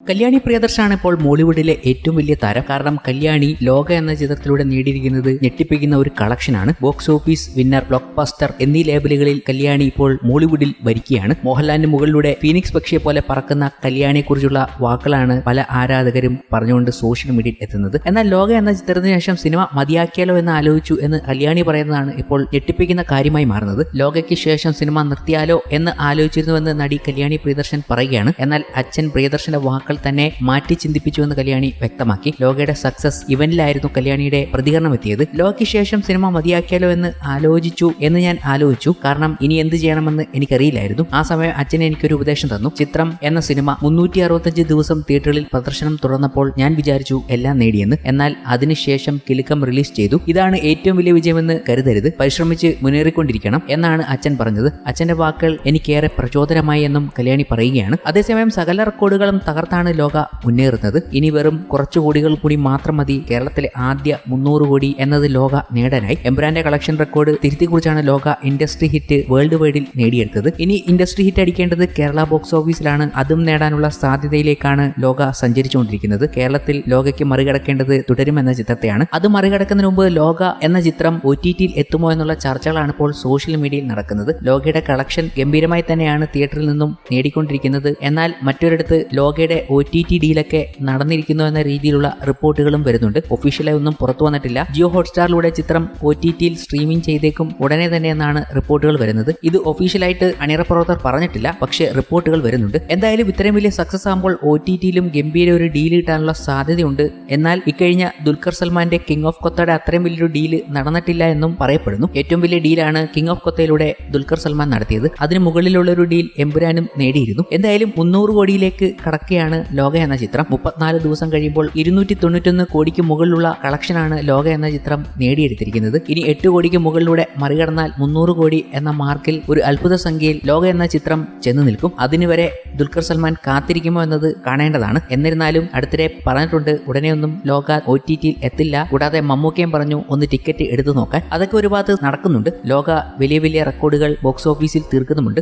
കല്യാണി പ്രിയദർശനാണ് ഇപ്പോൾ മോളിവുഡിലെ ഏറ്റവും വലിയ താരം. കാരണം കല്യാണി ലോക എന്ന ചിത്രത്തിലൂടെ നേടിയിരിക്കുന്നത് ഞെട്ടിപ്പിക്കുന്ന ഒരു കളക്ഷനാണ് box office winner blockbuster എന്നീ ലേബലുകളിൽ കല്യാണി ഇപ്പോൾ മോളിവുഡിൽ ഭരിക്കുകയാണ് മോഹൻലാലിന്റെ മുകളിലൂടെ ഫീനിക്സ് പക്ഷിയെ പോലെ പറക്കുന്ന കല്യാണിയെക്കുറിച്ചുള്ള വാക്കുകളാണ് പല ആരാധകരും പറഞ്ഞുകൊണ്ട് സോഷ്യൽ മീഡിയയിൽ എത്തുന്നത്. എന്നാൽ ലോക എന്ന ചിത്രത്തിന് ശേഷം സിനിമ മതിയാക്കിയാലോ എന്ന് ആലോചിച്ചു എന്ന് കല്യാണി പറയുന്നതാണ് ഇപ്പോൾ ഞെട്ടിപ്പിക്കുന്ന കാര്യമായി മാറുന്നത്. ലോകയ്ക്ക് ശേഷം സിനിമ നിർത്തിയാലോ എന്ന് ആലോചിച്ചിരുന്നുവെന്ന് നടി കല്യാണി പ്രിയദർശൻ പറയുകയാണ്. എന്നാൽ അച്ഛൻ പ്രിയദർശന്റെ വാക്കുകൾ തന്നെ മാറ്റി ചിന്തിപ്പിച്ചുവെന്ന് കല്യാണി വ്യക്തമാക്കി. ലോകയുടെ സക്സസ് ഇവന്റിലായിരുന്നു കല്യാണിയുടെ പ്രതികരണം എത്തിയത്. ലോകയ്ക്ക് ശേഷം സിനിമ മതിയാക്കിയാലോ എന്ന് ആലോചിച്ചു എന്ന് ഞാൻ ആലോചിച്ചു. കാരണം ഇനി എന്ത് ചെയ്യണമെന്ന് എനിക്കറിയില്ലായിരുന്നു. ആ സമയം അച്ഛൻ എനിക്കൊരു ഉപദേശം തന്നു. ചിത്രം എന്ന സിനിമ മുന്നൂറ്റി അറുപത്തഞ്ച് ദിവസം തിയേറ്ററിൽ പ്രദർശനം തുടർന്നപ്പോൾ ഞാൻ വിചാരിച്ചു എല്ലാം നേടിയെന്ന്. എന്നാൽ അതിനുശേഷം കിലുക്കം റിലീസ് ചെയ്തു. ഇതാണ് ഏറ്റവും വലിയ വിജയമെന്ന് കരുതരുത്. പരിശ്രമിച്ച് മുന്നേറിക്കൊണ്ടിരിക്കണം എന്നാണ് അച്ഛൻ പറഞ്ഞത്. അച്ഛന്റെ വാക്കുകൾ എനിക്കേറെ പ്രചോദനമായി എന്നും കല്യാണി പറയുകയാണ്. അതേസമയം സകല റെക്കോർഡുകളും തകർത്താണ് ലോക മുന്നേറുന്നത്? ഇനി വെറും കുറച്ചു കോടികൾ കൂടി മാത്രം മതി കേരളത്തിലെ ആദ്യ മുന്നൂറ് കോടി എന്നത് ലോക നേടാനായി. എംബ്രാന്റെ കളക്ഷൻ റെക്കോർഡ് തിരുത്തി കുറിച്ചാണ് ലോക ഇൻഡസ്ട്രി ഹിറ്റ് വേൾഡ് വൈഡിൽ നേടിയെടുത്തത്. ഇനി ഇൻഡസ്ട്രി ഹിറ്റ് അടിക്കേണ്ടത് കേരള ബോക്സ് ഓഫീസിലാണ്. അതും നേടാനുള്ള സാധ്യതയിലേക്കാണ് ലോക സഞ്ചരിച്ചുകൊണ്ടിരിക്കുന്നത്. കേരളത്തിൽ ലോകയ്ക്ക് മറികടക്കേണ്ടത് തുടരുമെന്ന ചിത്രത്തെയാണ്. അത് മറികടക്കുന്നതിന് മുമ്പ് ലോക എന്ന ചിത്രം ഒ ടി ടിയിൽ എത്തുമോ എന്നുള്ള ചർച്ചകളാണ് ഇപ്പോൾ സോഷ്യൽ മീഡിയയിൽ നടക്കുന്നത്. ലോകയുടെ കളക്ഷൻ ഗംഭീരമായി തന്നെയാണ് തിയേറ്ററിൽ നിന്നും നേടിക്കൊണ്ടിരിക്കുന്നത്. എന്നാൽ മറ്റൊരിടത്ത് ലോകയുടെ ഒ ടി ടി ഡിയിലൊക്കെ നടന്നിരിക്കുന്നു എന്ന രീതിയിലുള്ള റിപ്പോർട്ടുകളും വരുന്നുണ്ട്. ഒഫീഷ്യലായി ഒന്നും പുറത്തു വന്നിട്ടില്ല. ജിയോ ഹോട്ട്സ്റ്റാറിലൂടെ ചിത്രം ഒ ടി ടിയിൽ സ്ട്രീമിംഗ് ചെയ്തേക്കും ഉടനെ തന്നെ എന്നാണ് റിപ്പോർട്ടുകൾ വരുന്നത്. ഇത് ഒഫീഷ്യലായിട്ട് അണിയറ പറഞ്ഞിട്ടില്ല പക്ഷേ റിപ്പോർട്ടുകൾ വരുന്നുണ്ട്. എന്തായാലും ഇത്രയും വലിയ സക്സസ് ആകുമ്പോൾ ഒ ടി ടിയിലും ഗംഭീര ഒരു ഡീൽ കിട്ടാനുള്ള സാധ്യതയുണ്ട്. എന്നാൽ ഇക്കഴിഞ്ഞ ദുൽഖർ സൽമാന്റെ കിങ് ഓഫ് കൊത്തയുടെ അത്രയും വലിയൊരു ഡീൽ നടന്നിട്ടില്ല എന്നും പറയപ്പെടുന്നു. ഏറ്റവും വലിയ ഡീലാണ് കിങ് ഓഫ് കൊത്തയിലൂടെ ദുൽഖർ സൽമാൻ നടത്തിയത്. അതിന് മുകളിലുള്ള ഒരു ഡീൽ എമ്പുരാനും നേടിയിരുന്നു. എന്തായാലും മുന്നൂറ് കോടിയിലേക്ക് കടക്കുകയാണ് ലോക എന്ന ചിത്രം. മുപ്പത്തിനാല് ദിവസം കഴിയുമ്പോൾ ഇരുന്നൂറ്റി തൊണ്ണൂറ്റൊന്ന് കോടിക്ക് മുകളിലുള്ള കളക്ഷനാണ് ലോക എന്ന ചിത്രം നേടിയെടുത്തിരിക്കുന്നത്. ഇനി എട്ട് കോടിക്ക് മുകളിലൂടെ മറികടന്നാൽ മുന്നൂറ് കോടി എന്ന മാർക്കിൽ ഒരു അത്ഭുത സംഖ്യയിൽ ലോക എന്ന ചിത്രം ചെന്ന് നിൽക്കും. അതിനുവരെ ദുൽഖർ സൽമാൻ കാത്തിരിക്കുമോ എന്നത് കാണേണ്ടതാണ്. എന്നിരുന്നാലും അടുത്തിടെ പറഞ്ഞിട്ടുണ്ട് ഉടനെയൊന്നും ലോക ഒ ടി ടിയിൽ എത്തില്ല. കൂടാതെ മമ്മൂക്കയും പറഞ്ഞു ഒന്ന് ടിക്കറ്റ് എടുത്തു നോക്കാൻ. അതൊക്കെ ഒരുപാട് നടക്കുന്നുണ്ട്. ലോക വലിയ വലിയ റെക്കോർഡുകൾ ബോക്സ് ഓഫീസിൽ തീർക്കുന്നുമുണ്ട്.